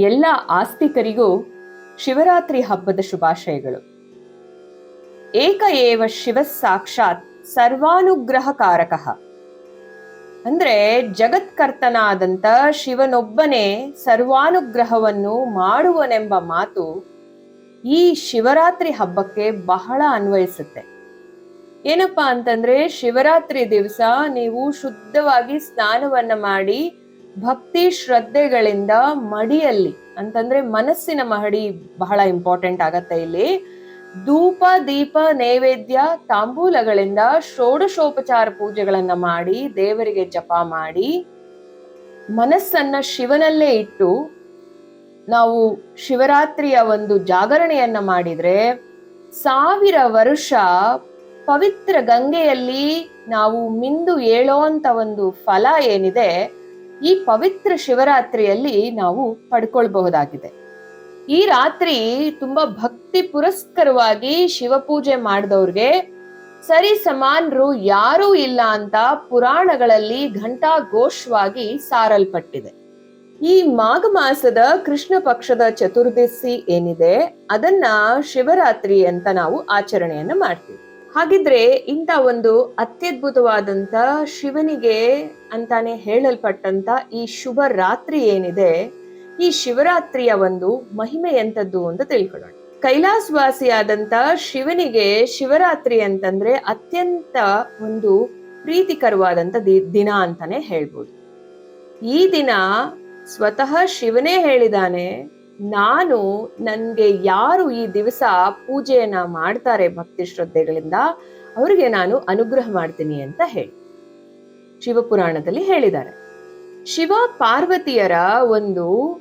ಎಲ್ಲ ಆಸ್ತಿಕರಿಗೂ ಶಿವರಾತ್ರಿ ಹಬ್ಬದ ಶುಭಾಶಯಗಳು. ಏಕ ಏವ ಶಿವ ಸಾಕ್ಷಾತ್ ಸರ್ವಾನುಗ್ರಹಕಾರಕ. ಅಂದ್ರೆ ಜಗತ್ಕರ್ತನಾದಂತ ಶಿವನೊಬ್ಬನೇ ಸರ್ವಾನುಗ್ರಹವನ್ನು ಮಾಡುವನೆಂಬ ಮಾತು ಈ ಶಿವರಾತ್ರಿ ಹಬ್ಬಕ್ಕೆ ಬಹಳ ಅನ್ವಯಿಸುತ್ತೆ. ಏನಪ್ಪಾ ಅಂತಂದ್ರೆ ಶಿವರಾತ್ರಿ ದಿವಸ ನೀವು ಶುದ್ಧವಾಗಿ ಸ್ನಾನವನ್ನ ಮಾಡಿ ಭಕ್ತಿ ಶ್ರದ್ಧೆಗಳಿಂದ ಮಡಿಯಲ್ಲಿ, ಅಂತಂದ್ರೆ ಮನಸ್ಸಿನ ಮಹಡಿ ಬಹಳ ಇಂಪಾರ್ಟೆಂಟ್ ಆಗತ್ತೆ ಇಲ್ಲಿ. ಧೂಪ, ದೀಪ, ನೈವೇದ್ಯ, ತಾಂಬೂಲಗಳಿಂದ ಷೋಡಶೋಪಚಾರ ಪೂಜೆಗಳನ್ನ ಮಾಡಿ, ದೇವರಿಗೆ ಜಪ ಮಾಡಿ, ಮನಸ್ಸನ್ನ ಶಿವನಲ್ಲೇ ಇಟ್ಟು, ನಾವು ಶಿವರಾತ್ರಿಯ ಒಂದು ಜಾಗರಣೆಯನ್ನ ಮಾಡಿದ್ರೆ, ಸಾವಿರ ವರ್ಷ ಪವಿತ್ರ ಗಂಗೆಯಲ್ಲಿ ನಾವು ಮಿಂದು ಏಳೋ ಅಂತ ಒಂದು ಫಲ ಏನಿದೆ ಈ ಪವಿತ್ರ ಶಿವರಾತ್ರಿಯಲ್ಲಿ ನಾವು ಪಡ್ಕೊಳ್ಬಹುದಾಗಿದೆ. ಈ ರಾತ್ರಿ ತುಂಬಾ ಭಕ್ತಿ ಪುರಸ್ಕರವಾಗಿ ಶಿವಪೂಜೆ ಮಾಡಿದವ್ರಿಗೆ ಸರಿ ಸಮಾನರು ಯಾರೂ ಇಲ್ಲ ಅಂತ ಪುರಾಣಗಳಲ್ಲಿ ಘಂಟಾ ಘೋಷವಾಗಿ ಸಾರಲ್ಪಟ್ಟಿದೆ. ಈ ಮಾಘ ಮಾಸದ ಕೃಷ್ಣ ಪಕ್ಷದ ಚತುರ್ದಶಿ ಏನಿದೆ ಅದನ್ನ ಶಿವರಾತ್ರಿ ಅಂತ ನಾವು ಆಚರಣೆಯನ್ನು ಮಾಡ್ತೀವಿ. ಹಾಗಿದ್ರೆ ಇಂಥ ಒಂದು ಅತ್ಯದ್ಭುತವಾದಂಥ ಶಿವನಿಗೆ ಅಂತಾನೆ ಹೇಳಲ್ಪಟ್ಟಂತ ಈ ಶುಭ ರಾತ್ರಿ ಏನಿದೆ, ಈ ಶಿವರಾತ್ರಿಯ ಒಂದು ಮಹಿಮೆ ಎಂಥದ್ದು ಅಂತ ತಿಳ್ಕೊಳ್ಳೋಣ. ಕೈಲಾಸವಾಸಿಯಾದಂಥ ಶಿವನಿಗೆ ಶಿವರಾತ್ರಿ ಅಂತಂದ್ರೆ ಅತ್ಯಂತ ಒಂದು ಪ್ರೀತಿಕರವಾದಂಥ ದಿ- ದಿನ ಅಂತಾನೆ ಹೇಳ್ಬೋದು. ಈ ದಿನ ಸ್ವತಃ ಶಿವನೇ ಹೇಳಿದಾನೆ ನಾನು ನನಗೆ ಯಾರು ಈ ದಿವಸ ಪೂಜೆಯನ್ನ ಮಾಡ್ತಾರೆ ಭಕ್ತಿ ಶ್ರದ್ಧೆಗಳಿಂದ, ಅವರಿಗೆ ನಾನು ಅನುಗ್ರಹ ಮಾಡ್ತೀನಿ ಅಂತ ಹೇಳಿ. ಶಿವಪುರಾಣದಲ್ಲಿ ಹೇಳಿದ್ದಾರೆ. ಶಿವ ಪಾರ್ವತಿಯರ ಒಂದು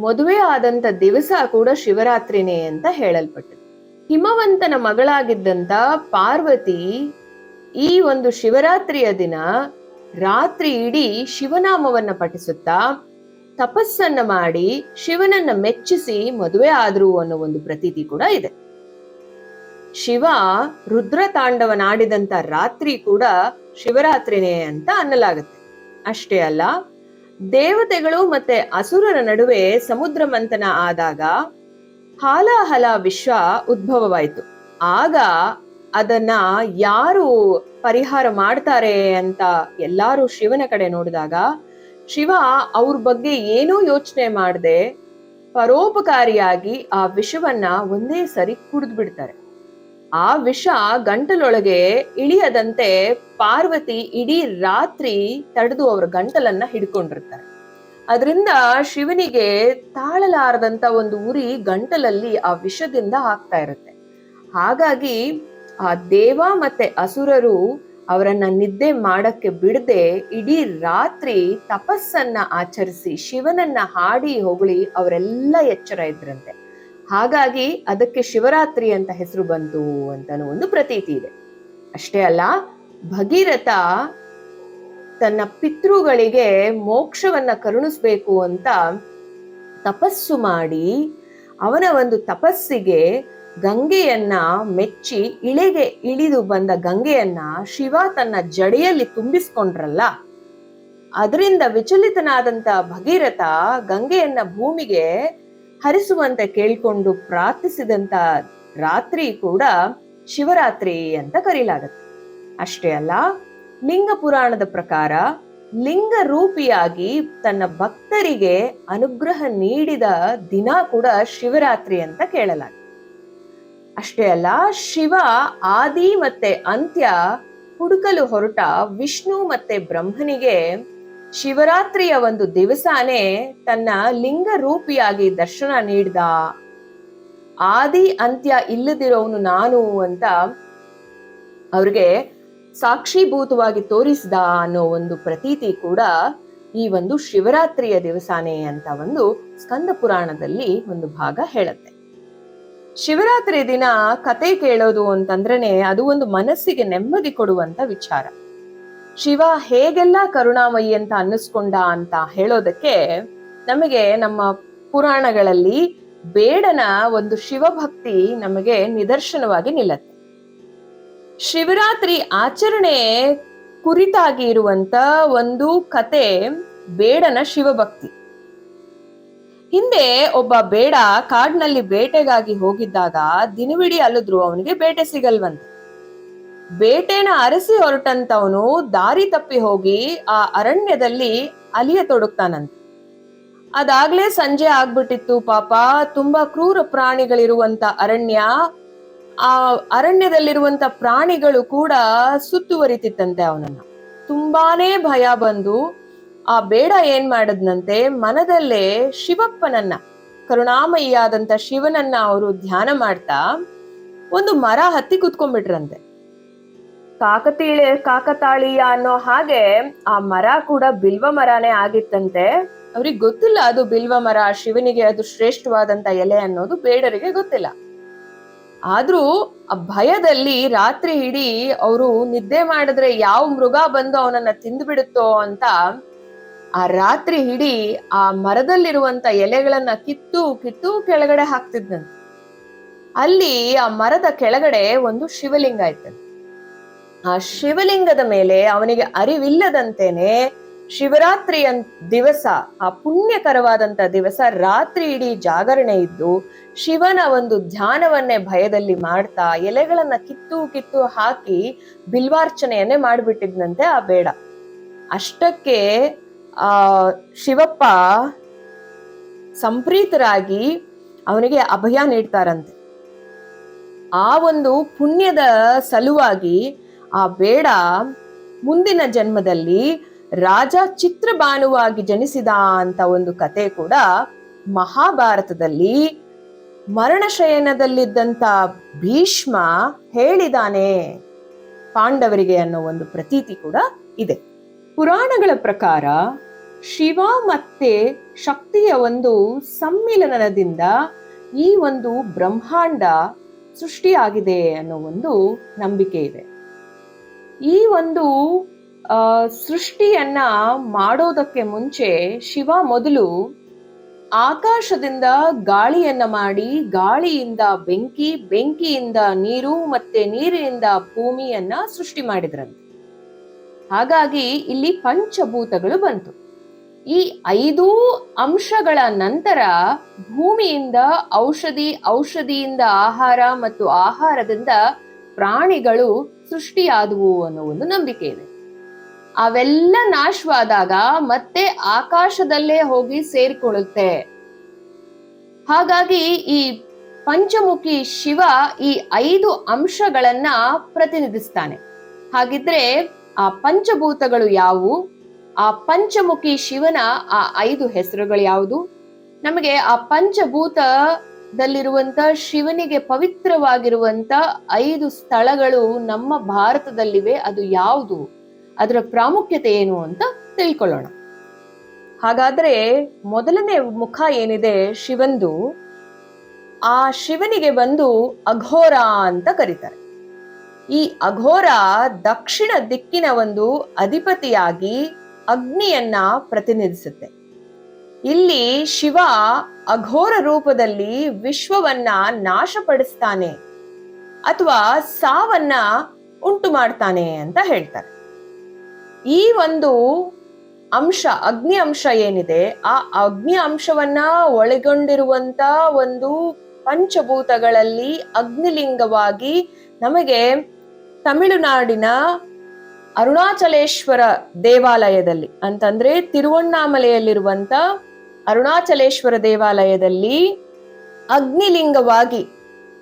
ಮದುವೆ ಆದಂತ ದಿವಸ ಕೂಡ ಶಿವರಾತ್ರಿನೇ ಅಂತ ಹೇಳಲ್ಪಟ್ಟಿದೆ. ಹಿಮವಂತನ ಮಗಳಾಗಿದ್ದಂತ ಪಾರ್ವತಿ ಈ ಒಂದು ಶಿವರಾತ್ರಿಯ ದಿನ ರಾತ್ರಿ ಇಡೀ ಶಿವನಾಮವನ್ನ ಪಠಿಸುತ್ತಾ ತಪಸ್ಸನ್ನ ಮಾಡಿ ಶಿವನನ್ನ ಮೆಚ್ಚಿಸಿ ಮದುವೆ ಆದ್ರು ಅನ್ನೋ ಒಂದು ಪ್ರತೀತಿ ಕೂಡ ಇದೆ. ಶಿವ ರುದ್ರ ತಾಂಡವನಾಡಿದಂತ ರಾತ್ರಿ ಕೂಡ ಶಿವರಾತ್ರಿನೇ ಅಂತ ಅನ್ನಲಾಗುತ್ತೆ. ಅಷ್ಟೇ ಅಲ್ಲ, ದೇವತೆಗಳು ಮತ್ತೆ ಅಸುರರ ನಡುವೆ ಸಮುದ್ರ ಮಂಥನ ಆದಾಗ ಹಾಲಾಹಲ ವಿಶ್ವ ಉದ್ಭವವಾಯಿತು. ಆಗ ಅದನ್ನ ಯಾರು ಪರಿಹಾರ ಮಾಡ್ತಾರೆ ಅಂತ ಎಲ್ಲಾರು ಶಿವನ ಕಡೆ ನೋಡಿದಾಗ ಶಿವ ಅವ್ರ ಬಗ್ಗೆ ಏನೂ ಯೋಚನೆ ಮಾಡದೆ ಪರೋಪಕಾರಿಯಾಗಿ ಆ ವಿಷವನ್ನ ಒಂದೇ ಸರಿ ಕುಡಿದು ಬಿಡ್ತಾರೆ. ಆ ವಿಷ ಗಂಟಲೊಳಗೆ ಇಳಿಯದಂತೆ ಪಾರ್ವತಿ ಇಡೀ ರಾತ್ರಿ ತಡೆದು ಅವ್ರ ಗಂಟಲನ್ನ ಹಿಡ್ಕೊಂಡಿರ್ತಾರೆ. ಅದರಿಂದ ಶಿವನಿಗೆ ತಾಳಲಾರದಂತ ಒಂದು ಉರಿ ಗಂಟಲಲ್ಲಿ ಆ ವಿಷದಿಂದ ಆಗ್ತಾ ಇರುತ್ತೆ. ಹಾಗಾಗಿ ಆ ದೇವ ಮತ್ತೆ ಅಸುರರು ಅವರನ್ನ ನಿದ್ದೆ ಮಾಡಕ್ಕೆ ಬಿಡದೆ ಇಡೀ ರಾತ್ರಿ ತಪಸ್ಸನ್ನ ಆಚರಿಸಿ ಶಿವನನ್ನ ಹಾಡಿ ಹೊಗಳಿ ಅವರೆಲ್ಲ ಎಚ್ಚರ ಇದ್ರಂತೆ. ಹಾಗಾಗಿ ಅದಕ್ಕೆ ಶಿವರಾತ್ರಿ ಅಂತ ಹೆಸರು ಬಂತು ಅಂತನೂ ಒಂದು ಪ್ರತೀತಿ ಇದೆ. ಅಷ್ಟೇ ಅಲ್ಲ, ಭಗೀರಥ ತನ್ನ ಪಿತೃಗಳಿಗೆ ಮೋಕ್ಷವನ್ನ ಕರುಣಿಸ್ಬೇಕು ಅಂತ ತಪಸ್ಸು ಮಾಡಿ ಅವನ ಒಂದು ತಪಸ್ಸಿಗೆ ಗಂಗೆಯನ್ನ ಮೆಚ್ಚಿ ಇಳೆಗೆ ಇಳಿದು ಬಂದ ಗಂಗೆಯನ್ನ ಶಿವ ತನ್ನ ಜಡೆಯಲ್ಲಿ ತುಂಬಿಸ್ಕೊಂಡ್ರಲ್ಲ. ಅದರಿಂದ ವಿಚಲಿತನಾದಂತ ಭಗೀರಥ ಗಂಗೆಯನ್ನ ಭೂಮಿಗೆ ಹರಿಸುವಂತೆ ಕೇಳಿಕೊಂಡು ಪ್ರಾರ್ಥಿಸಿದಂತ ರಾತ್ರಿ ಕೂಡ ಶಿವರಾತ್ರಿ ಅಂತ ಕರೀಲಾಗತ್ತೆ. ಅಷ್ಟೇ ಅಲ್ಲ ಲಿಂಗ ಪುರಾಣದ ಪ್ರಕಾರ ಲಿಂಗ ರೂಪಿಯಾಗಿ ತನ್ನ ಭಕ್ತರಿಗೆ ಅನುಗ್ರಹ ನೀಡಿದ ದಿನ ಕೂಡ ಶಿವರಾತ್ರಿ ಅಂತ ಕೇಳಲಾಗಿದೆ. ಅಷ್ಟೇ ಅಲ್ಲ, ಶಿವ, ಆದಿ ಮತ್ತೆ ಅಂತ್ಯ ಹುಡುಕಲು ಹೊರಟ ವಿಷ್ಣು ಮತ್ತೆ ಬ್ರಹ್ಮನಿಗೆ ಶಿವರಾತ್ರಿಯ ಒಂದು ದಿವಸಾನೇ ತನ್ನ ಲಿಂಗ ರೂಪಿಯಾಗಿ ದರ್ಶನ ನೀಡ್ದ ಆದಿ ಅಂತ್ಯ ಇಲ್ಲದಿರೋನು ನಾನು ಅಂತ ಅವ್ರಿಗೆ ಸಾಕ್ಷೀಭೂತವಾಗಿ ತೋರಿಸಿದ ಅನ್ನೋ ಒಂದು ಪ್ರತೀತಿ ಕೂಡ ಈ ಒಂದು ಶಿವರಾತ್ರಿಯ ದಿವಸಾನೇ ಅಂತ ಒಂದು ಸ್ಕಂದ ಪುರಾಣದಲ್ಲಿ ಒಂದು ಭಾಗ ಹೇಳುತ್ತೆ. ಶಿವರಾತ್ರಿ ದಿನ ಕತೆ ಕೇಳೋದು ಅಂತಂದ್ರೇನೆ ಅದು ಒಂದು ಮನಸ್ಸಿಗೆ ನೆಮ್ಮದಿ ಕೊಡುವಂತ ವಿಚಾರ. ಶಿವ ಹೇಗೆಲ್ಲ ಕರುಣಾಮಯಿ ಅಂತ ಅನ್ನಿಸ್ಕೊಂಡ ಅಂತ ಹೇಳೋದಕ್ಕೆ ನಮಗೆ ನಮ್ಮ ಪುರಾಣಗಳಲ್ಲಿ ಬೇಡನ ಒಂದು ಶಿವಭಕ್ತಿ ನಮಗೆ ನಿದರ್ಶನವಾಗಿ ನಿಲ್ಲತ್ತೆ. ಶಿವರಾತ್ರಿ ಆಚರಣೆ ಕುರಿತಾಗಿ ಇರುವಂತ ಒಂದು ಕತೆ ಬೇಡನ ಶಿವಭಕ್ತಿ. ಹಿಂದೆ ಒಬ್ಬ ಬೇಡ ಕಾಡಿನಲ್ಲಿ ಬೇಟೆಗಾಗಿ ಹೋಗಿದ್ದಾಗ ದಿನವಿಡೀ ಅಲ್ಲದ್ರು ಅವನಿಗೆ ಬೇಟೆ ಸಿಗಲ್ವಂತೆ. ಬೇಟೆನ ಅರಸಿ ಹೊರಟಂತವನು ದಾರಿ ತಪ್ಪಿ ಹೋಗಿ ಆ ಅರಣ್ಯದಲ್ಲಿ ಅಲಿಯ ತೊಡಗ್ತಾನಂತೆ. ಅದಾಗ್ಲೇ ಸಂಜೆ ಆಗ್ಬಿಟ್ಟಿತ್ತು ಪಾಪ, ತುಂಬಾ ಕ್ರೂರ ಪ್ರಾಣಿಗಳಿರುವಂತ ಅರಣ್ಯ ಆ ಅರಣ್ಯದಲ್ಲಿರುವಂತ ಪ್ರಾಣಿಗಳು ಕೂಡ ಸುತ್ತುವರಿತಿತ್ತಂತೆ ಅವನನ್ನ. ತುಂಬಾನೇ ಭಯ ಬಂದು ಆ ಬೇಡ ಏನ್ ಮಾಡದ್ನಂತೆ ಮನದಲ್ಲೇ ಶಿವಪ್ಪನನ್ನ ಕರುಣಾಮಯಿಯಾದಂತ ಶಿವನನ್ನ ಅವರು ಧ್ಯಾನ ಮಾಡ್ತಾ ಒಂದು ಮರ ಹತ್ತಿ ಕುತ್ಕೊಂಡ್ಬಿಟ್ರಂತೆ. ಕಾಕತೀಳೆ ಕಾಕತಾಳೀಯ ಅನ್ನೋ ಹಾಗೆ ಆ ಮರ ಕೂಡ ಬಿಲ್ವ ಮರನೇ ಆಗಿತ್ತಂತೆ. ಅವ್ರಿಗೆ ಗೊತ್ತಿಲ್ಲ ಅದು ಬಿಲ್ವ ಮರ ಶಿವನಿಗೆ ಅದು ಶ್ರೇಷ್ಠವಾದಂತ ಎಲೆ ಅನ್ನೋದು ಬೇಡರಿಗೆ ಗೊತ್ತಿಲ್ಲ. ಆದ್ರೂ ಆ ಭಯದಲ್ಲಿ ರಾತ್ರಿ ಇಡೀ ಅವರು ನಿದ್ದೆ ಮಾಡಿದ್ರೆ ಯಾವ ಮೃಗ ಬಂದು ಅವನನ್ನ ತಿಂದು ಬಿಡುತ್ತೋ ಅಂತ ಆ ರಾತ್ರಿ ಇಡೀ ಆ ಮರದಲ್ಲಿರುವಂತ ಎಲೆಗಳನ್ನ ಕಿತ್ತು ಕಿತ್ತು ಕೆಳಗಡೆ ಹಾಕ್ತಿದ್ದಂತೆ ಅಲ್ಲಿ ಆ ಮರದ ಕೆಳಗಡೆ ಒಂದು ಶಿವಲಿಂಗ ಇತ್ತಂತೆ ಆ ಶಿವಲಿಂಗದ ಮೇಲೆ ಅವನಿಗೆ ಅರಿವಿಲ್ಲದಂತೆನೆ ಶಿವರಾತ್ರಿ ಅನ್ ದಿವಸ, ಆ ಪುಣ್ಯಕರವಾದಂತ ದಿವಸ ರಾತ್ರಿ ಇಡೀ ಜಾಗರಣೆ ಇದ್ದು, ಶಿವನ ಒಂದು ಧ್ಯಾನವನ್ನೇ ಭಯದಲ್ಲಿ ಮಾಡ್ತಾ, ಎಲೆಗಳನ್ನ ಕಿತ್ತು ಕಿತ್ತು ಹಾಕಿ ಬಿಲ್ವಾರ್ಚನೆಯನ್ನೇ ಮಾಡಿಬಿಟ್ಟಿದ್ನಂತೆ ಆ ಬೇಡ. ಅಷ್ಟಕ್ಕೆ, ಆ, ಶಿವಪ್ಪ ಸಂಪ್ರೀತರಾಗಿ ಅವನಿಗೆ ಅಭಯ ನೀಡ್ತಾರಂತೆ. ಆ ಒಂದು ಪುಣ್ಯದ ಸಲುವಾಗಿ ಆ ಬೇಡ ಮುಂದಿನ ಜನ್ಮದಲ್ಲಿ ರಾಜ ಚಿತ್ರಬಾನುವಾಗಿ ಜನಿಸಿದ ಅಂತ ಒಂದು ಕತೆ ಕೂಡ ಮಹಾಭಾರತದಲ್ಲಿ ಮರಣಶಯನದಲ್ಲಿದ್ದಂಥ ಭೀಷ್ಮ ಹೇಳಿದಾನೆ ಪಾಂಡವರಿಗೆ ಅನ್ನೋ ಒಂದು ಪ್ರತೀತಿ ಕೂಡ ಇದೆ. ಪುರಾಣಗಳ ಪ್ರಕಾರ ಶಿವ ಮತ್ತೆ ಶಕ್ತಿಯ ಒಂದು ಸಮ್ಮಿಲನದಿಂದ ಈ ಒಂದು ಬ್ರಹ್ಮಾಂಡ ಸೃಷ್ಟಿಯಾಗಿದೆ ಅನ್ನೋ ಒಂದು ನಂಬಿಕೆ ಇದೆ. ಈ ಒಂದು ಸೃಷ್ಟಿಯನ್ನ ಮಾಡೋದಕ್ಕೆ ಮುಂಚೆ ಶಿವ ಮೊದಲು ಆಕಾಶದಿಂದ ಗಾಳಿಯನ್ನ ಮಾಡಿ ಗಾಳಿಯಿಂದ ಬೆಂಕಿ, ಬೆಂಕಿಯಿಂದ ನೀರು ಮತ್ತೆ ನೀರಿನಿಂದ ಭೂಮಿಯನ್ನ ಸೃಷ್ಟಿ ಮಾಡಿದ್ರಂತೆ. ಹಾಗಾಗಿ ಇಲ್ಲಿ ಪಂಚಭೂತಗಳು ಬಂತು. ಈ ಐದು ಅಂಶಗಳ ನಂತರ ಭೂಮಿಯಿಂದ ಔಷಧಿ, ಔಷಧಿಯಿಂದ ಆಹಾರ ಮತ್ತು ಆಹಾರದಿಂದ ಪ್ರಾಣಿಗಳು ಸೃಷ್ಟಿಯಾದವು ಅನ್ನೋ ಒಂದು ನಂಬಿಕೆ ಇದೆ. ಅವೆಲ್ಲ ನಾಶವಾದಾಗ ಮತ್ತೆ ಆಕಾಶದಲ್ಲೇ ಹೋಗಿ ಸೇರಿಕೊಳ್ಳುತ್ತೆ. ಹಾಗಾಗಿ ಈ ಪಂಚಮುಖಿ ಶಿವ ಈ ಐದು ಅಂಶಗಳನ್ನ ಪ್ರತಿನಿಧಿಸ್ತಾನೆ. ಹಾಗಿದ್ರೆ ಆ ಪಂಚಭೂತಗಳು ಯಾವುವು? ಆ ಪಂಚಮುಖಿ ಶಿವನ ಆ ಐದು ಹೆಸರುಗಳು ಯಾವುದು? ನಮಗೆ ಆ ಪಂಚಭೂತದಲ್ಲಿರುವಂತ ಶಿವನಿಗೆ ಪವಿತ್ರವಾಗಿರುವಂತ ಐದು ಸ್ಥಳಗಳು ನಮ್ಮ ಭಾರತದಲ್ಲಿವೆ, ಅದು ಯಾವುದು? ಅದರ ಪ್ರಾಮುಖ್ಯತೆ ಏನು ಅಂತ ತಿಳ್ಕೊಳ್ಳೋಣ. ಹಾಗಾದ್ರೆ ಮೊದಲನೇ ಮುಖ ಏನಿದೆ ಶಿವಂದು, ಆ ಶಿವನಿಗೆ ಬಂದು ಅಘೋರ ಅಂತ ಕರೀತಾರೆ. ಈ ಅಘೋರ ದಕ್ಷಿಣ ದಿಕ್ಕಿನ ಒಂದು ಅಧಿಪತಿಯಾಗಿ ಅಗ್ನಿಯನ್ನ ಪ್ರತಿನಿಧಿಸುತ್ತೆ. ಇಲ್ಲಿ ಶಿವ ಅಘೋರ ರೂಪದಲ್ಲಿ ವಿಶ್ವವನ್ನ ನಾಶಪಡಿಸ್ತಾನೆ ಅಥವಾ ಸಾವನ್ನ ಉಂಟು ಮಾಡ್ತಾನೆ ಅಂತ ಹೇಳ್ತಾರೆ. ಈ ಒಂದು ಅಂಶ, ಅಗ್ನಿ ಅಂಶ ಏನಿದೆ, ಆ ಅಗ್ನಿ ಅಂಶವನ್ನ ಒಳಗೊಂಡಿರುವಂತ ಒಂದು ಪಂಚಭೂತಗಳಲ್ಲಿ ಅಗ್ನಿಲಿಂಗವಾಗಿ ನಮಗೆ ತಮಿಳುನಾಡಿನ ಅರುಣಾಚಲೇಶ್ವರ ದೇವಾಲಯದಲ್ಲಿ, ಅಂತಂದ್ರೆ ತಿರುವಣ್ಣಾಮಲೆಯಲ್ಲಿರುವಂತ ಅರುಣಾಚಲೇಶ್ವರ ದೇವಾಲಯದಲ್ಲಿ ಅಗ್ನಿಲಿಂಗವಾಗಿ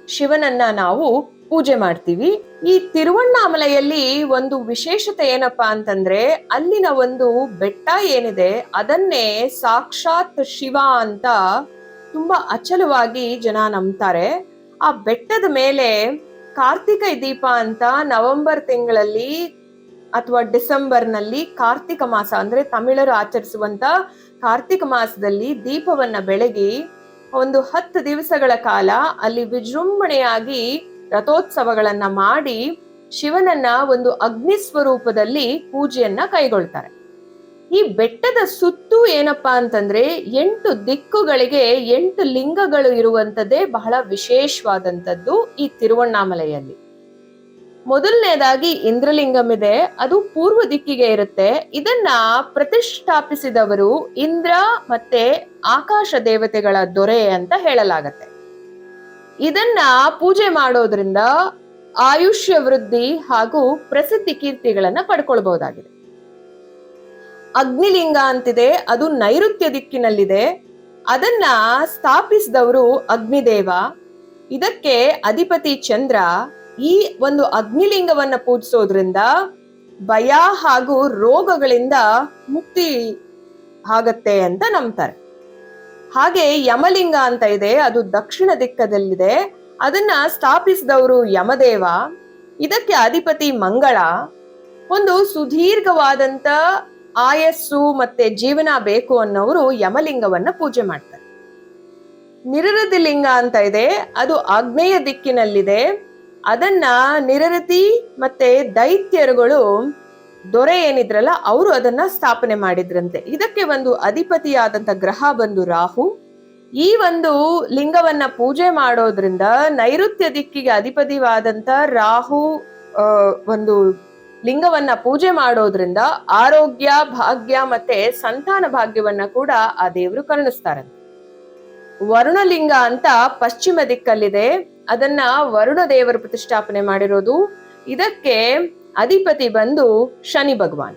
ಶಿವನನ್ನ ನಾವು ಪೂಜೆ ಮಾಡ್ತೀವಿ. ಈ ತಿರುವಣ್ಣಾಮಲೆಯಲ್ಲಿ ಒಂದು ವಿಶೇಷತೆ ಏನಪ್ಪಾ ಅಂತಂದ್ರೆ ಅಲ್ಲಿನ ಒಂದು ಬೆಟ್ಟ ಏನಿದೆ ಅದನ್ನೇ ಸಾಕ್ಷಾತ್ ಶಿವ ಅಂತ ತುಂಬಾ ಅಚಲವಾಗಿ ಜನ ನಂಬ್ತಾರೆ. ಆ ಬೆಟ್ಟದ ಮೇಲೆ ಕಾರ್ತಿಕ ದೀಪ ಅಂತ ನವೆಂಬರ್ ತಿಂಗಳಲ್ಲಿ ಅಥವಾ ಡಿಸೆಂಬರ್ನಲ್ಲಿ ಕಾರ್ತಿಕ ಮಾಸ ಅಂದ್ರೆ ತಮಿಳರು ಆಚರಿಸುವಂತ ಕಾರ್ತಿಕ ಮಾಸದಲ್ಲಿ ದೀಪವನ್ನ ಬೆಳಗಿ ಒಂದು ಹತ್ತು ದಿವಸಗಳ ಕಾಲ ಅಲ್ಲಿ ವಿಜೃಂಭಣೆಯಾಗಿ ರಥೋತ್ಸವಗಳನ್ನ ಮಾಡಿ ಶಿವನನ್ನ ಒಂದು ಅಗ್ನಿ ಸ್ವರೂಪದಲ್ಲಿ ಪೂಜೆಯನ್ನ ಕೈಗೊಳ್ತಾರೆ. ಈ ಬೆಟ್ಟದ ಸುತ್ತು ಏನಪ್ಪಾ ಅಂತಂದ್ರೆ ಎಂಟು ದಿಕ್ಕುಗಳಿಗೆ ಎಂಟು ಲಿಂಗಗಳು ಇರುವಂತದ್ದೇ ಬಹಳ ವಿಶೇಷವಾದಂಥದ್ದು ಈ ತಿರುವಣ್ಣಾಮಲೆಯಲ್ಲಿ. ಮೊದಲನೇದಾಗಿ ಇಂದ್ರಲಿಂಗಂ ಇದೆ ಅದು ಪೂರ್ವ ದಿಕ್ಕಿಗೆ ಇರುತ್ತೆ. ಇದನ್ನ ಪ್ರತಿಷ್ಠಾಪಿಸಿದವರು ಇಂದ್ರ ಮತ್ತೆ ಆಕಾಶ ದೇವತೆಗಳ ದೊರೆ ಅಂತ ಹೇಳಲಾಗತ್ತೆ. ಇದನ್ನ ಪೂಜೆ ಮಾಡೋದ್ರಿಂದ ಆಯುಷ್ಯ ವೃದ್ಧಿ ಹಾಗೂ ಪ್ರಸಿದ್ಧಿ ಕೀರ್ತಿಗಳನ್ನ ಪಡ್ಕೊಳ್ಬಹುದಾಗಿದೆ. ಅಗ್ನಿಲಿಂಗ ಅಂತಿದೆ, ಅದು ನೈಋತ್ಯ ದಿಕ್ಕಿನಲ್ಲಿದೆ. ಅದನ್ನ ಸ್ಥಾಪಿಸಿದವರು ಅಗ್ನಿದೇವ. ಇದಕ್ಕೆ ಅಧಿಪತಿ ಚಂದ್ರ. ಈ ಒಂದು ಅಗ್ನಿಲಿಂಗವನ್ನ ಪೂಜಿಸೋದ್ರಿಂದ ಭಯ ಹಾಗೂ ರೋಗಗಳಿಂದ ಮುಕ್ತಿ ಆಗತ್ತೆ ಅಂತ ನಂಬ್ತಾರೆ. ಹಾಗೆ ಯಮಲಿಂಗ ಅಂತ ಇದೆ, ಅದು ದಕ್ಷಿಣ ದಿಕ್ಕದಲ್ಲಿದೆ. ಅದನ್ನ ಸ್ಥಾಪಿಸಿದವರು ಯಮದೇವ, ಇದಕ್ಕೆ ಅಧಿಪತಿ ಮಂಗಳ. ಒಂದು ಸುದೀರ್ಘವಾದಂತ ಆಯಸ್ಸು ಮತ್ತೆ ಜೀವನ ಬೇಕು ಅನ್ನೋರು ಯಮಲಿಂಗವನ್ನ ಪೂಜೆ ಮಾಡ್ತಾರೆ. ನಿರರತಿ ಲಿಂಗ ಅಂತ ಇದೆ, ಅದು ಆಗ್ನೇಯ ದಿಕ್ಕಿನಲ್ಲಿದೆ. ಅದನ್ನ ನಿರರತಿ ಮತ್ತೆ ದೈತ್ಯರುಗಳು ದೊರೆ ಏನಿದ್ರಲ್ಲ, ಅವರು ಅದನ್ನ ಸ್ಥಾಪನೆ ಮಾಡಿದ್ರಂತೆ. ಇದಕ್ಕೆ ಒಂದು ಅಧಿಪತಿಯಾದಂತ ಗ್ರಹ ಬಂದು ರಾಹು. ಈ ಒಂದು ಲಿಂಗವನ್ನ ಪೂಜೆ ಮಾಡೋದ್ರಿಂದ ನೈಋತ್ಯ ದಿಕ್ಕಿಗೆ ಅಧಿಪತಿವಾದಂತ ರಾಹು ಒಂದು ಲಿಂಗವನ್ನ ಪೂಜೆ ಮಾಡೋದ್ರಿಂದ ಆರೋಗ್ಯ, ಭಾಗ್ಯ ಮತ್ತೆ ಸಂತಾನ ಭಾಗ್ಯವನ್ನ ಕೂಡ ಆ ದೇವರು ಕರುಣಿಸ್ತಾರೆ. ವರುಣಲಿಂಗ ಅಂತ ಪಶ್ಚಿಮ ದಿಕ್ಕಲ್ಲಿದೆ. ಅದನ್ನ ವರುಣ ದೇವರು ಪ್ರತಿಷ್ಠಾಪನೆ ಮಾಡಿರೋದು. ಇದಕ್ಕೆ ಅಧಿಪತಿ ಬಂದು ಶನಿ ಭಗವಾನ್.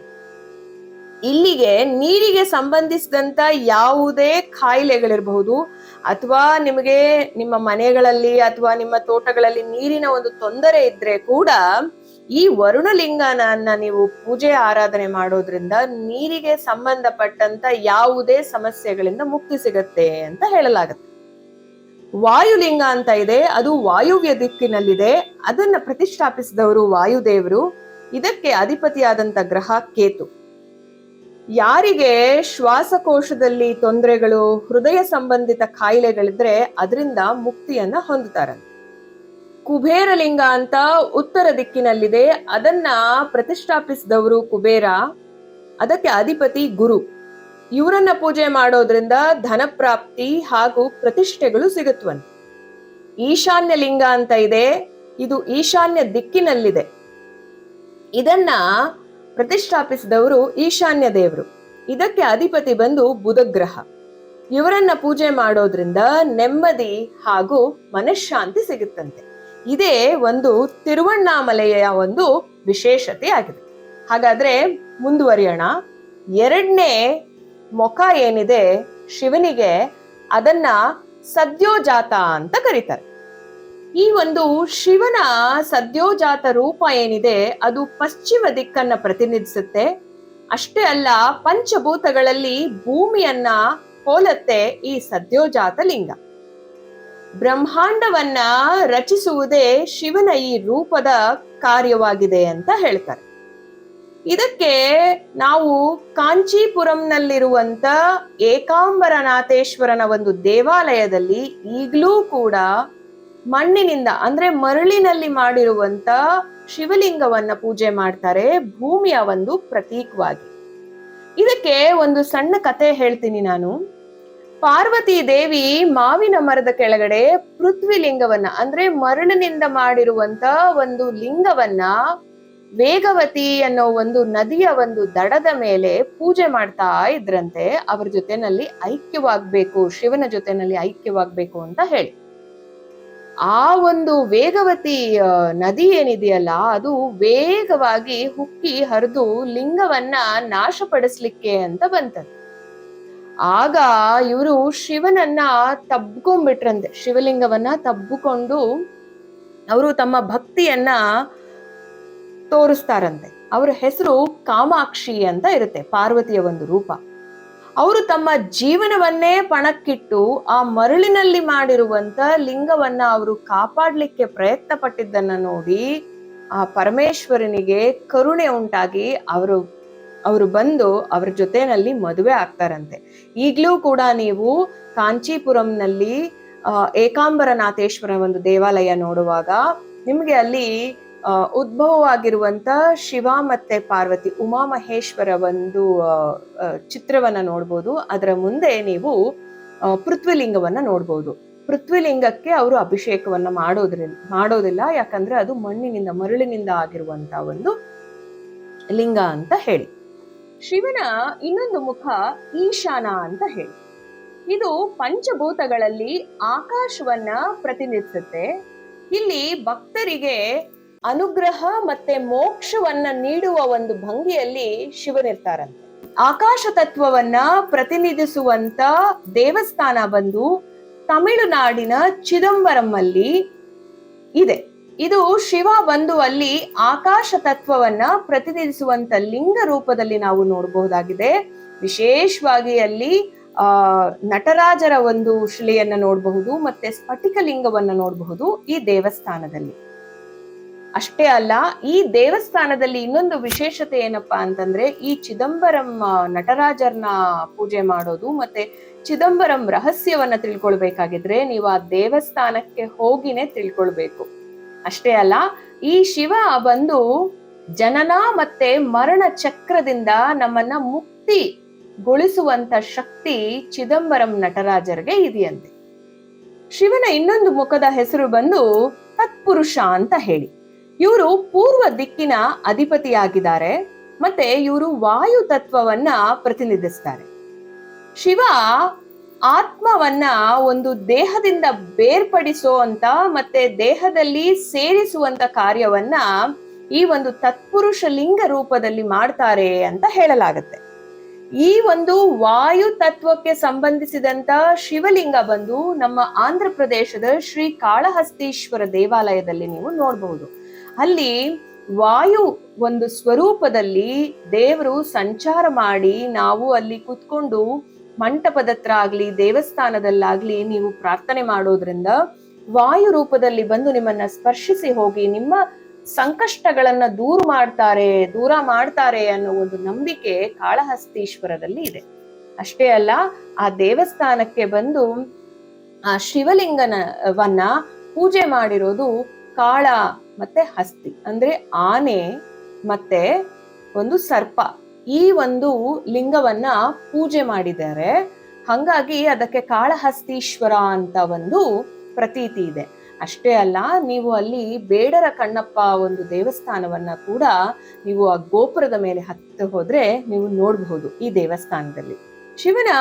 ಇಲ್ಲಿಗೆ ನೀರಿಗೆ ಸಂಬಂಧಿಸಿದಂತ ಯಾವುದೇ ಕಾಯಿಲೆಗಳಿರಬಹುದು ಅಥವಾ ನಿಮಗೆ ನಿಮ್ಮ ಮನೆಗಳಲ್ಲಿ ಅಥವಾ ನಿಮ್ಮ ತೋಟಗಳಲ್ಲಿ ನೀರಿನ ಒಂದು ತೊಂದರೆ ಇದ್ರೆ ಕೂಡ ಈ ವರುಣಲಿಂಗನನ್ನ ನೀವು ಪೂಜೆ, ಆರಾಧನೆ ಮಾಡೋದ್ರಿಂದ ನೀರಿಗೆ ಸಂಬಂಧಪಟ್ಟಂತ ಯಾವುದೇ ಸಮಸ್ಯೆಗಳಿಂದ ಮುಕ್ತಿ ಸಿಗತ್ತೆ ಅಂತ ಹೇಳಲಾಗುತ್ತೆ. ವಾಯುಲಿಂಗ ಅಂತ ಇದೆ, ಅದು ವಾಯುವ್ಯ ದಿಕ್ಕಿನಲ್ಲಿದೆ. ಅದನ್ನ ಪ್ರತಿಷ್ಠಾಪಿಸಿದವರು ವಾಯುದೇವರು. ಇದಕ್ಕೆ ಅಧಿಪತಿಯಾದಂಥ ಗ್ರಹ ಕೇತು. ಯಾರಿಗೆ ಶ್ವಾಸಕೋಶದಲ್ಲಿ ತೊಂದರೆಗಳು, ಹೃದಯ ಸಂಬಂಧಿತ ಕಾಯಿಲೆಗಳಿದ್ರೆ ಅದರಿಂದ ಮುಕ್ತಿಯನ್ನ ಹೊಂದುತ್ತಾರಂತೆ ಕುಬೇರಲಿಂಗ ಅಂತ ಉತ್ತರ ದಿಕ್ಕಿನಲ್ಲಿದೆ. ಅದನ್ನ ಪ್ರತಿಷ್ಠಾಪಿಸಿದವರು ಕುಬೇರ, ಅದಕ್ಕೆ ಅಧಿಪತಿ ಗುರು. ಇವರನ್ನ ಪೂಜೆ ಮಾಡೋದ್ರಿಂದ ಧನ ಪ್ರಾಪ್ತಿ ಹಾಗೂ ಪ್ರತಿಷ್ಠೆಗಳು ಸಿಗುತ್ತವಂತೆ ಈಶಾನ್ಯ ಲಿಂಗ ಅಂತ ಇದೆ. ಇದು ಈಶಾನ್ಯ ದಿಕ್ಕಿನಲ್ಲಿದೆ. ಇದನ್ನ ಪ್ರತಿಷ್ಠಾಪಿಸಿದವರು ಈಶಾನ್ಯ ದೇವರು. ಇದಕ್ಕೆ ಅಧಿಪತಿ ಬಂದು ಬುಧಗ್ರಹ. ಇವರನ್ನ ಪೂಜೆ ಮಾಡೋದ್ರಿಂದ ನೆಮ್ಮದಿ ಹಾಗೂ ಮನಃಶಾಂತಿ ಸಿಗುತ್ತಂತೆ. ಇದೇ ಒಂದು ತಿರುವಣ್ಣಾಮಲೆಯ ಒಂದು ವಿಶೇಷತೆ ಆಗಿದೆ. ಹಾಗಾದ್ರೆ ಮುಂದುವರಿಯೋಣ. ಎರಡನೇ ಮೊಖ ಏನಿದೆ ಶಿವನಿಗೆ ಅದನ್ನ ಸದ್ಯೋಜಾತ ಅಂತ ಕರೀತಾರೆ. ಈ ಒಂದು ಶಿವನ ಸದ್ಯೋಜಾತ ರೂಪ ಏನಿದೆ, ಅದು ಪಶ್ಚಿಮ ದಿಕ್ಕನ್ನ ಪ್ರತಿನಿಧಿಸುತ್ತೆ. ಅಷ್ಟೇ ಅಲ್ಲ, ಪಂಚಭೂತಗಳಲ್ಲಿ ಭೂಮಿಯನ್ನ ಹೋಲತ್ತೆ ಈ ಸದ್ಯೋಜಾತ ಲಿಂಗ. ಬ್ರಹ್ಮಾಂಡವನ್ನ ರಚಿಸುವುದೇ ಶಿವನ ಈ ರೂಪದ ಕಾರ್ಯವಾಗಿದೆ ಅಂತ ಹೇಳ್ತಾರೆ. ಇದಕ್ಕೆ ನಾವು ಕಾಂಚೀಪುರಂನಲ್ಲಿರುವಂತ ಏಕಾಂಬರನಾಥೇಶ್ವರನ ಒಂದು ದೇವಾಲಯದಲ್ಲಿ ಈಗಲೂ ಕೂಡ ಮಣ್ಣಿನಿಂದ, ಅಂದ್ರೆ ಮರಳಿನಲ್ಲಿ ಮಾಡಿರುವಂತ ಶಿವಲಿಂಗವನ್ನ ಪೂಜೆ ಮಾಡ್ತಾರೆ ಭೂಮಿಯ ಒಂದು ಪ್ರತೀಕವಾಗಿ. ಇದಕ್ಕೆ ಒಂದು ಸಣ್ಣ ಕತೆ ಹೇಳ್ತೀನಿ ನಾನು. ಪಾರ್ವತಿ ದೇವಿ ಮಾವಿನ ಮರದ ಕೆಳಗಡೆ ಪೃಥ್ವಿ ಲಿಂಗವನ್ನ ಅಂದ್ರೆ ಮರಳಿನಿಂದ ಮಾಡಿರುವಂತ ಒಂದು ಲಿಂಗವನ್ನ ವೇಗವತಿ ಅನ್ನೋ ಒಂದು ನದಿಯ ಒಂದು ದಡದ ಮೇಲೆ ಪೂಜೆ ಮಾಡ್ತಾ ಇದ್ರಂತೆ. ಅವ್ರ ಜೊತೆನಲ್ಲಿ ಐಕ್ಯವಾಗ್ಬೇಕು, ಶಿವನ ಜೊತೆನಲ್ಲಿ ಐಕ್ಯವಾಗ್ಬೇಕು ಅಂತ ಹೇಳಿ. ಆ ಒಂದು ವೇಗವತಿ ನದಿ ಏನಿದೆಯಲ್ಲ, ಅದು ವೇಗವಾಗಿ ಹುಕ್ಕಿ ಹರಿದು ಲಿಂಗವನ್ನ ನಾಶಪಡಿಸ್ಲಿಕ್ಕೆ ಅಂತ ಬಂತಂತೆ ಆಗ ಇವರು ಶಿವನನ್ನ ತಬ್ಕೊಂಡ್ಬಿಟ್ರಂತೆ. ಶಿವಲಿಂಗವನ್ನ ತಬ್ಬಿಕೊಂಡು ಅವರು ತಮ್ಮ ಭಕ್ತಿಯನ್ನ ತೋರಿಸ್ತಾರಂತೆ. ಅವರ ಹೆಸರು ಕಾಮಾಕ್ಷಿ ಅಂತ ಇರುತ್ತೆ, ಪಾರ್ವತಿಯ ಒಂದು ರೂಪ. ಅವರು ತಮ್ಮ ಜೀವನವನ್ನೇ ಪಣಕ್ಕಿಟ್ಟು ಆ ಮರಳಿನಲ್ಲಿ ಮಾಡಿರುವಂತ ಲಿಂಗವನ್ನ ಅವರು ಕಾಪಾಡ್ಲಿಕ್ಕೆ ಪ್ರಯತ್ನ ಪಟ್ಟಿದ್ದನ್ನ ನೋಡಿ ಆ ಪರಮೇಶ್ವರನಿಗೆ ಕರುಣೆ ಉಂಟಾಗಿ ಅವರು ಅವರು ಬಂದು ಅವ್ರ ಜೊತೆನಲ್ಲಿ ಮದುವೆ ಆಗ್ತಾರಂತೆ. ಈಗ್ಲೂ ಕೂಡ ನೀವು ಕಾಂಚೀಪುರಂನಲ್ಲಿ ಏಕಾಂಬರನಾಥೇಶ್ವರ ಒಂದು ದೇವಾಲಯ ನೋಡುವಾಗ ನಿಮಗೆ ಅಲ್ಲಿ ಆ, ಉದ್ಭವವಾಗಿರುವಂತ ಶಿವ ಮತ್ತೆ ಪಾರ್ವತಿ ಉಮಾಮಹೇಶ್ವರ ಒಂದು ಆ, ಆ, ಚಿತ್ರವನ್ನ ನೋಡ್ಬೋದು. ಅದರ ಮುಂದೆ ನೀವು ಪೃಥ್ವಿಲಿಂಗವನ್ನ ನೋಡ್ಬೋದು. ಪೃಥ್ವಿಲಿಂಗಕ್ಕೆ ಅವರು ಅಭಿಷೇಕವನ್ನ ಮಾಡೋದ್ರಿಂದ ಮಾಡೋದಿಲ್ಲ. ಯಾಕಂದ್ರೆ ಅದು ಮಣ್ಣಿನಿಂದ ಮರಳಿನಿಂದ ಆಗಿರುವಂತ ಒಂದು ಲಿಂಗ ಅಂತ ಹೇಳಿ. ಶಿವನ ಇನ್ನೊಂದು ಮುಖ ಈಶಾನ ಅಂತ ಹೇಳಿ. ಇದು ಪಂಚಭೂತಗಳಲ್ಲಿ ಆಕಾಶವನ್ನ ಪ್ರತಿನಿಧಿಸುತ್ತೆ. ಇಲ್ಲಿ ಭಕ್ತರಿಗೆ ಅನುಗ್ರಹ ಮತ್ತೆ ಮೋಕ್ಷವನ್ನ ನೀಡುವ ಒಂದು ಭಂಗಿಯಲ್ಲಿ ಶಿವನಿರ್ತಾರಂತೆ. ಆಕಾಶ ತತ್ವವನ್ನ ಪ್ರತಿನಿಧಿಸುವಂತ ದೇವಸ್ಥಾನ ಬಂದು ತಮಿಳುನಾಡಿನ ಚಿದಂಬರಂ ಅಲ್ಲಿ ಇದೆ. ಇದು ಶಿವ ಬಂದು ಅಲ್ಲಿ ಆಕಾಶ ತತ್ವವನ್ನ ಪ್ರತಿನಿಧಿಸುವಂತ ಲಿಂಗ ರೂಪದಲ್ಲಿ ನಾವು ನೋಡಬಹುದಾಗಿದೆ. ವಿಶೇಷವಾಗಿ ಅಲ್ಲಿ, ಆ, ನಟರಾಜರ ಒಂದು ಶಿಲೆಯನ್ನ ನೋಡಬಹುದು, ಮತ್ತೆ ಸ್ಫಟಿಕ ಲಿಂಗವನ್ನ ನೋಡಬಹುದು ಈ ದೇವಸ್ಥಾನದಲ್ಲಿ. ಅಷ್ಟೇ ಅಲ್ಲ, ಈ ದೇವಸ್ಥಾನದಲ್ಲಿ ಇನ್ನೊಂದು ವಿಶೇಷತೆ ಏನಪ್ಪಾ ಅಂತಂದ್ರೆ, ಈ ಚಿದಂಬರಂ ನಟರಾಜರ್ನ ಪೂಜೆ ಮಾಡೋದು ಮತ್ತೆ ಚಿದಂಬರಂ ರಹಸ್ಯವನ್ನ ತಿಳ್ಕೊಳ್ಬೇಕಾಗಿದ್ರೆ ನೀವು ಆ ದೇವಸ್ಥಾನಕ್ಕೆ ಹೋಗಿನೇ ತಿಳ್ಕೊಳ್ಬೇಕು. ಅಷ್ಟೇ ಅಲ್ಲ, ಈ ಶಿವ ಬಂದು ಜನನ ಮತ್ತೆ ಮರಣ ಚಕ್ರದಿಂದ ನಮ್ಮನ್ನ ಮುಕ್ತಿಗೊಳಿಸುವಂತ ಶಕ್ತಿ ಚಿದಂಬರಂ ನಟರಾಜರಿಗೆ ಇದೆಯಂತೆ. ಶಿವನ ಇನ್ನೊಂದು ಮುಖದ ಹೆಸರು ಬಂದು ತತ್ಪುರುಷ ಅಂತ ಹೇಳಿ. ಇವರು ಪೂರ್ವ ದಿಕ್ಕಿನ ಅಧಿಪತಿಯಾಗಿದ್ದಾರೆ, ಮತ್ತೆ ಇವರು ವಾಯು ತತ್ವವನ್ನ ಪ್ರತಿನಿಧಿಸ್ತಾರೆ. ಶಿವ ಆತ್ಮವನ್ನ ಒಂದು ದೇಹದಿಂದ ಬೇರ್ಪಡಿಸೋ ಅಂತ ಮತ್ತೆ ದೇಹದಲ್ಲಿ ಸೇರಿಸುವಂತ ಕಾರ್ಯವನ್ನ ಈ ಒಂದು ತತ್ಪುರುಷ ಲಿಂಗ ರೂಪದಲ್ಲಿ ಮಾಡ್ತಾರೆ ಅಂತ ಹೇಳಲಾಗತ್ತೆ. ಈ ಒಂದು ವಾಯು ತತ್ವಕ್ಕೆ ಸಂಬಂಧಿಸಿದಂತ ಶಿವಲಿಂಗ ಬಂದು ನಮ್ಮ ಆಂಧ್ರ ಪ್ರದೇಶದ ಶ್ರೀ ಕಾಳಹಸ್ತೀಶ್ವರ ದೇವಾಲಯದಲ್ಲಿ ನೀವು ನೋಡಬಹುದು. ಅಲ್ಲಿ ವಾಯು ಒಂದು ಸ್ವರೂಪದಲ್ಲಿ ದೇವರು ಸಂಚಾರ ಮಾಡಿ ನಾವು ಅಲ್ಲಿ ಕುತ್ಕೊಂಡು ಮಂಟಪದತ್ರ ಆಗ್ಲಿ ದೇವಸ್ಥಾನದಲ್ಲಾಗ್ಲಿ ನೀವು ಪ್ರಾರ್ಥನೆ ಮಾಡೋದ್ರಿಂದ ವಾಯು ರೂಪದಲ್ಲಿ ಬಂದು ನಿಮ್ಮನ್ನ ಸ್ಪರ್ಶಿಸಿ ಹೋಗಿ ನಿಮ್ಮ ಸಂಕಷ್ಟಗಳನ್ನ ದೂರ ಮಾಡ್ತಾರೆ ದೂರ ಮಾಡ್ತಾರೆ ಅನ್ನೋ ಒಂದು ನಂಬಿಕೆ ಕಾಳಹಸ್ತೀಶ್ವರದಲ್ಲಿ ಇದೆ. ಅಷ್ಟೇ ಅಲ್ಲ, ಆ ದೇವಸ್ಥಾನಕ್ಕೆ ಬಂದು ಆ ಶಿವಲಿಂಗನವನ್ನ ಪೂಜೆ ಮಾಡಿರೋದು ಕಾಳ ಮತ್ತೆ ಹಸ್ತಿ. ಅಂದ್ರೆ ಆನೆ ಮತ್ತೆ ಒಂದು ಸರ್ಪ ಈ ಒಂದು ಲಿಂಗವನ್ನ ಪೂಜೆ ಮಾಡಿದ್ದಾರೆ. ಹಂಗಾಗಿ ಅದಕ್ಕೆ ಕಾಳಹಸ್ತೀಶ್ವರ ಅಂತ ಒಂದು ಪ್ರತೀತಿ ಇದೆ. ಅಷ್ಟೇ ಅಲ್ಲ, ನೀವು ಅಲ್ಲಿ ಬೇಡರ ಕಣ್ಣಪ್ಪ ಒಂದು ದೇವಸ್ಥಾನವನ್ನ ಕೂಡ ನೀವು ಆ ಗೋಪುರದ ಮೇಲೆ ಹತ್ತು ಹೋದ್ರೆ ನೀವು ನೋಡಬಹುದು ಈ ದೇವಸ್ಥಾನದಲ್ಲಿ. ಶಿವನ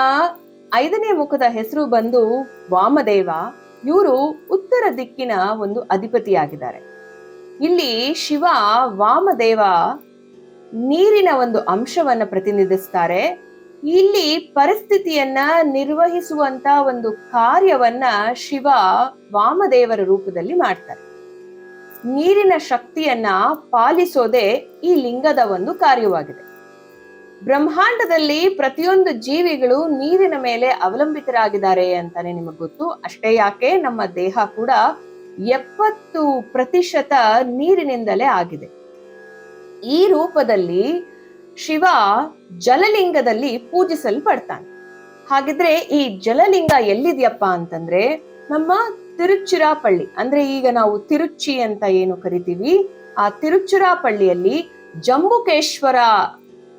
ಐದನೇ ಮುಖದ ಹೆಸರು ಬಂದು ವಾಮದೇವ. ಇವರು ಉತ್ತರ ದಿಕ್ಕಿನ ಒಂದು ಅಧಿಪತಿಯಾಗಿದ್ದಾರೆ. ಇಲ್ಲಿ ಶಿವ ವಾಮದೇವ ನೀರಿನ ಒಂದು ಅಂಶವನ್ನ ಪ್ರತಿನಿಧಿಸ್ತಾರೆ. ಇಲ್ಲಿ ಪರಿಸ್ಥಿತಿಯನ್ನ ನಿರ್ವಹಿಸುವಂತ ಒಂದು ಕಾರ್ಯವನ್ನ ಶಿವ ವಾಮದೇವರ ರೂಪದಲ್ಲಿ ಮಾಡ್ತಾರೆ. ನೀರಿನ ಶಕ್ತಿಯನ್ನ ಪಾಲಿಸೋದೇ ಈ ಲಿಂಗದ ಒಂದು ಕಾರ್ಯವಾಗಿದೆ. ಬ್ರಹ್ಮಾಂಡದಲ್ಲಿ ಪ್ರತಿಯೊಂದು ಜೀವಿಗಳು ನೀರಿನ ಮೇಲೆ ಅವಲಂಬಿತರಾಗಿದ್ದಾರೆ ಅಂತಾನೆ ನಿಮಗೆ ಗೊತ್ತು. ಅಷ್ಟೇ ಯಾಕೆ? ನಮ್ಮ ದೇಹ ಕೂಡ ಎಪ್ಪತ್ತು ಪ್ರತಿಶತ ನೀರಿನಿಂದಲೇ ಆಗಿದೆ. ಈ ರೂಪದಲ್ಲಿ ಶಿವ ಜಲಲಿಂಗದಲ್ಲಿ ಪೂಜಿಸಲ್ಪಡ್ತಾನೆ. ಹಾಗಿದ್ರೆ ಈ ಜಲಲಿಂಗ ಎಲ್ಲಿದೆಯಪ್ಪ ಅಂತಂದ್ರೆ ನಮ್ಮ ತಿರುಚಿರಾಪಳ್ಳಿ, ಅಂದ್ರೆ ಈಗ ನಾವು ತಿರುಚಿ ಅಂತ ಏನು ಕರಿತೀವಿ, ಆ ತಿರುಚಿರಾಪಳ್ಳಿಯಲ್ಲಿ ಜಂಬುಕೇಶ್ವರ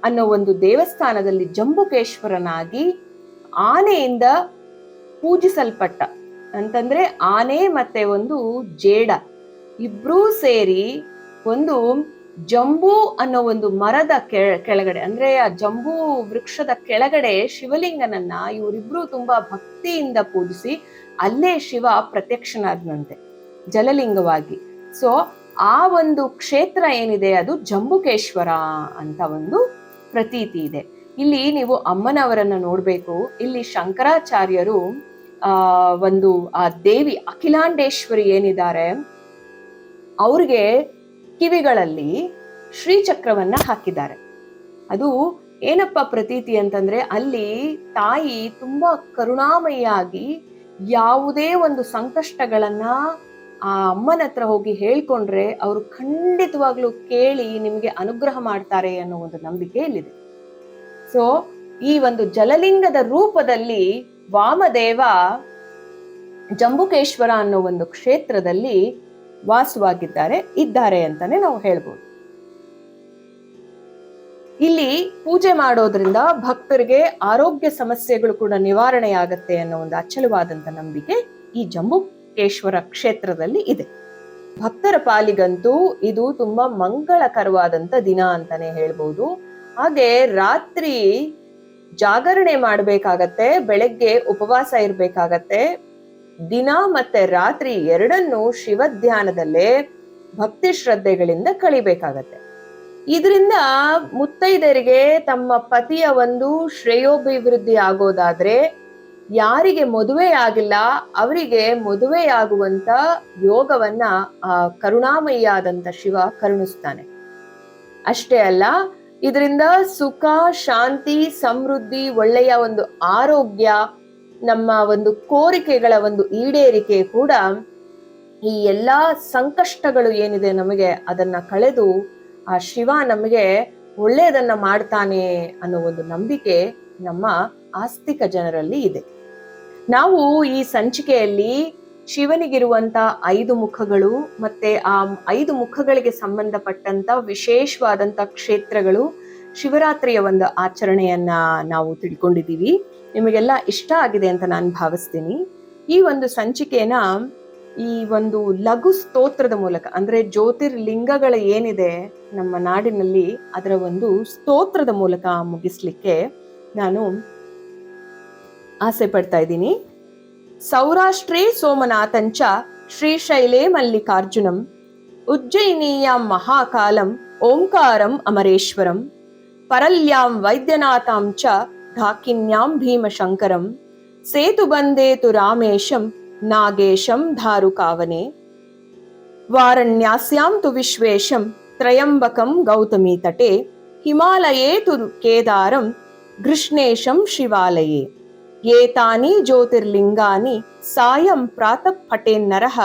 ಅನ್ನೋ ಒಂದು ದೇವಸ್ಥಾನದಲ್ಲಿ ಜಂಬುಕೇಶ್ವರನಾಗಿ ಆನೆಯಿಂದ ಪೂಜಿಸಲ್ಪಟ್ಟ ಅಂತಂದ್ರೆ ಆನೆ ಮತ್ತೆ ಒಂದು ಜೇಡ. ಇಬ್ರೂ ಸೇರಿ ಒಂದು ಜಂಬೂ ಅನ್ನೋ ಒಂದು ಮರದ ಕೆಳಗಡೆ, ಅಂದ್ರೆ ಆ ಜಂಬೂ ವೃಕ್ಷದ ಕೆಳಗಡೆ ಶಿವಲಿಂಗನನ್ನ ಇವರಿಬ್ರು ತುಂಬಾ ಭಕ್ತಿಯಿಂದ ಪೂಜಿಸಿ ಅಲ್ಲೇ ಶಿವ ಪ್ರತ್ಯಕ್ಷನಾದ್ನಂತೆ, ಜಲಲಿಂಗವಾಗಿ. ಸೊ ಆ ಒಂದು ಕ್ಷೇತ್ರ ಏನಿದೆ ಅದು ಜಂಬುಕೇಶ್ವರ ಅಂತ ಒಂದು ಪ್ರತೀತಿ ಇದೆ. ಇಲ್ಲಿ ನೀವು ಅಮ್ಮನವರನ್ನ ನೋಡಬೇಕು. ಇಲ್ಲಿ ಶಂಕರಾಚಾರ್ಯರು ಆ, ಒಂದು, ಆ ದೇವಿ ಅಖಿಲಾಂಡೇಶ್ವರಿ ಏನಿದ್ದಾರೆ, ಅವ್ರಿಗೆ ಕಿವಿಗಳಲ್ಲಿ ಶ್ರೀಚಕ್ರವನ್ನ ಹಾಕಿದ್ದಾರೆ. ಅದು ಏನಪ್ಪ ಪ್ರತೀತಿ ಅಂತಂದ್ರೆ, ಅಲ್ಲಿ ತಾಯಿ ತುಂಬಾ ಕರುಣಾಮಯಿಯಾಗಿ ಯಾವುದೇ ಒಂದು ಸಂಕಷ್ಟಗಳನ್ನ ಆ ಅಮ್ಮನ ಹತ್ರ ಹೋಗಿ ಹೇಳ್ಕೊಂಡ್ರೆ, ಅವರು ಖಂಡಿತವಾಗ್ಲೂ ಕೇಳಿ ನಿಮಗೆ ಅನುಗ್ರಹ ಮಾಡ್ತಾರೆ ಅನ್ನೋ ಒಂದು ನಂಬಿಕೆ ಇಲ್ಲಿದೆ. ಸೊ ಈ ಒಂದು ಜಲಲಿಂಗದ ರೂಪದಲ್ಲಿ ವಾಮದೇವ ಜಂಬುಕೇಶ್ವರ ಅನ್ನೋ ಒಂದು ಕ್ಷೇತ್ರದಲ್ಲಿ ವಾಸವಾಗಿದ್ದಾರೆ, ಇದ್ದಾರೆ ಅಂತಾನೆ ನಾವು ಹೇಳ್ಬೋದು. ಇಲ್ಲಿ ಪೂಜೆ ಮಾಡೋದ್ರಿಂದ ಭಕ್ತರಿಗೆ ಆರೋಗ್ಯ ಸಮಸ್ಯೆಗಳು ಕೂಡ ನಿವಾರಣೆ ಆಗತ್ತೆ ಅನ್ನೋ ಒಂದು ಅಚಲವಾದಂತ ನಂಬಿಕೆ ಈ ಜಂಬುಕೇಶ್ವರ ಕ್ಷೇತ್ರದಲ್ಲಿ ಇದೆ. ಭಕ್ತರ ಪಾಲಿಗಂತೂ ಇದು ತುಂಬಾ ಮಂಗಳಕರವಾದಂತ ದಿನ ಅಂತಾನೆ ಹೇಳ್ಬೋದು. ಹಾಗೆ ರಾತ್ರಿ ಜಾಗರಣೆ ಮಾಡಬೇಕಾಗತ್ತೆ, ಬೆಳಗ್ಗೆ ಉಪವಾಸ ಇರಬೇಕಾಗತ್ತೆ. ದಿನ ಮತ್ತೆ ರಾತ್ರಿ ಎರಡನ್ನು ಶಿವ ಧ್ಯಾನದಲ್ಲೇ ಭಕ್ತಿ ಶ್ರದ್ಧೆಗಳಿಂದ ಕಳಿಬೇಕಾಗತ್ತೆ. ಇದರಿಂದ ಮುತ್ತೈದರಿಗೆ ತಮ್ಮ ಪತಿಯ ಒಂದು ಶ್ರೇಯೋಭಿವೃದ್ಧಿ ಆಗೋದಾದ್ರೆ ಯಾರಿಗೆ ಮದುವೆ ಆಗಿಲ್ಲ, ಅವರಿಗೆ ಮದುವೆಯಾಗುವಂತ ಯೋಗವನ್ನ ಆ ಕರುಣಾಮಯಿಯಾದಂತ ಶಿವ ಕರುಣಿಸ್ತಾನೆ. ಅಷ್ಟೇ ಅಲ್ಲ ಇದರಿಂದ ಸುಖ, ಶಾಂತಿ, ಸಮೃದ್ಧಿ, ಒಳ್ಳೆಯ ಒಂದು ಆರೋಗ್ಯ, ನಮ್ಮ ಒಂದು ಕೋರಿಕೆಗಳ ಒಂದು ಈಡೇರಿಕೆ ಕೂಡ ಈ ಎಲ್ಲಾ ಸಂಕಷ್ಟಗಳು ಏನಿದೆ ನಮಗೆ ಅದನ್ನ ಕಳೆದು ಆ ಶಿವ ನಮಗೆ ಒಳ್ಳೆಯದನ್ನ ಮಾಡ್ತಾನೆ ಅನ್ನೋ ಒಂದು ನಂಬಿಕೆ ನಮ್ಮ ಆಸ್ತಿಕ ಜನರಲ್ಲಿ ಇದೆ. ನಾವು ಈ ಸಂಚಿಕೆಯಲ್ಲಿ ಶಿವನಿಗಿರುವಂತ ಐದು ಮುಖಗಳು ಮತ್ತೆ ಆ ಐದು ಮುಖಗಳಿಗೆ ಸಂಬಂಧಪಟ್ಟಂತ ವಿಶೇಷವಾದಂತ ಕ್ಷೇತ್ರಗಳು ಶಿವರಾತ್ರಿಯ ಒಂದು ಆಚರಣೆಯನ್ನ ನಾವು ತಿಳ್ಕೊಂಡಿದ್ದೀವಿ. ನಿಮಗೆಲ್ಲ ಇಷ್ಟ ಆಗಿದೆ ಅಂತ ನಾನು ಭಾವಿಸ್ತೀನಿ. ಈ ಒಂದು ಸಂಚಿಕೆನ ಈ ಒಂದು ಲಘು ಸ್ತೋತ್ರದ ಮೂಲಕ ಅಂದ್ರೆ ಜ್ಯೋತಿರ್ಲಿಂಗಗಳ ಏನಿದೆ ನಮ್ಮ ನಾಡಿನಲ್ಲಿ ಅದರ ಒಂದು ಸ್ತೋತ್ರದ ಮೂಲಕ ಮುಗಿಸ್ಲಿಕ್ಕೆ ನಾನು ಆಸೆ ಪಡ್ತಾ ಇದ್ದೀನಿ. సౌరాష్ట్రే సోమనాథంచ శ్రీశైలే మల్లికార్జునం. ఉజ్జయినీయాం మహాకాలం ఓంకారం అమరేశ్వరం. పరల్యాం వైద్యనాథాం చ ఢాకిన్యాం భీమశంకరం. సేతుబందేతు రామేశం నాగేశం ధారుకావనే. వారణ్యాస్యాం తు విశ్వేశం త్రయంబకం గౌతమీ తటే హిమాలయే తు కేదారం గృష్ణేశం శివాలయే. ಏತಾನಿ ಜ್ಯೋತಿರ್ಲಿಂಗಾನಿ ಸಾಯಂ ಪ್ರಾತಃ ಪಟೇನ್ನರಃ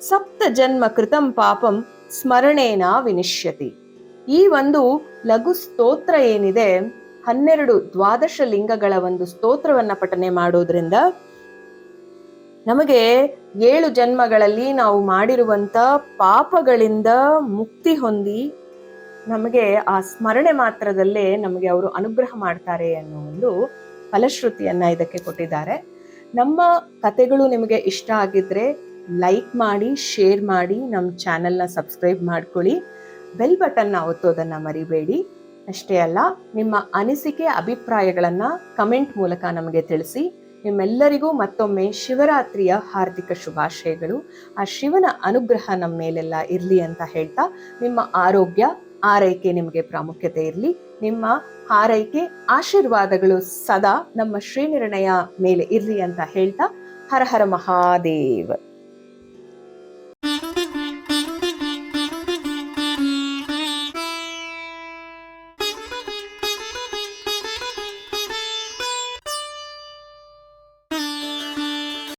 ಸಪ್ತ ಜನ್ಮ ಕೃತಂ ಪಾಪಂ ಸ್ಮರಣೇನ ವಿನಿಶ್ಯತಿ. ಈ ಒಂದು ಲಘು ಸ್ತೋತ್ರ ಏನಿದೆ, ಹನ್ನೆರಡು ದ್ವಾದಶ ಲಿಂಗಗಳ ಒಂದು ಸ್ತೋತ್ರವನ್ನ ಪಠನೆ ಮಾಡೋದ್ರಿಂದ ನಮಗೆ ಏಳು ಜನ್ಮಗಳಲ್ಲಿ ನಾವು ಮಾಡಿರುವಂತ ಪಾಪಗಳಿಂದ ಮುಕ್ತಿ ಹೊಂದಿ ನಮಗೆ ಆ ಸ್ಮರಣೆ ಮಾತ್ರದಲ್ಲೇ ನಮಗೆ ಅವರು ಅನುಗ್ರಹ ಮಾಡ್ತಾರೆ ಅನ್ನೋ ಒಂದು ಫಲಶ್ರುತಿಯನ್ನ ಇದಕ್ಕೆ ಕೊಟ್ಟಿದ್ದಾರೆ. ನಮ್ಮ ಕತೆಗಳು ನಿಮಗೆ ಇಷ್ಟ ಆಗಿದ್ರೆ ಲೈಕ್ ಮಾಡಿ, ಶೇರ್ ಮಾಡಿ, ನಮ್ಮ ಚಾನಲ್ನ ಸಬ್ಸ್ಕ್ರೈಬ್ ಮಾಡ್ಕೊಳ್ಳಿ. ಬೆಲ್ ಬಟನ್ನ ಒತ್ತೋದನ್ನು ಮರಿಬೇಡಿ. ಅಷ್ಟೇ ಅಲ್ಲ, ನಿಮ್ಮ ಅನಿಸಿಕೆ, ಅಭಿಪ್ರಾಯಗಳನ್ನು ಕಮೆಂಟ್ ಮೂಲಕ ನಮಗೆ ತಿಳಿಸಿ. ನಿಮ್ಮೆಲ್ಲರಿಗೂ ಮತ್ತೊಮ್ಮೆ ಶಿವರಾತ್ರಿಯ ಹಾರ್ದಿಕ ಶುಭಾಶಯಗಳು. ಆ ಶಿವನ ಅನುಗ್ರಹ ನಮ್ಮ ಮೇಲೆಲ್ಲ ಇರಲಿ ಅಂತ ಹೇಳ್ತಾ ನಿಮ್ಮ ಆರೋಗ್ಯ ಆರೈಕೆ ನಿಮಗೆ ಪ್ರಾಮುಖ್ಯತೆ ಇರಲಿ. ನಿಮ್ಮ ಆರೈಕೆ ಆಶೀರ್ವಾದಗಳು ಸದಾ ನಮ್ಮ ಶ್ರೀನಿರ್ಣಯ ಮೇಲೆ ಇರಲಿ ಅಂತ ಹೇಳ್ತಾ ಹರ ಹರ ಮಹಾದೇವ್.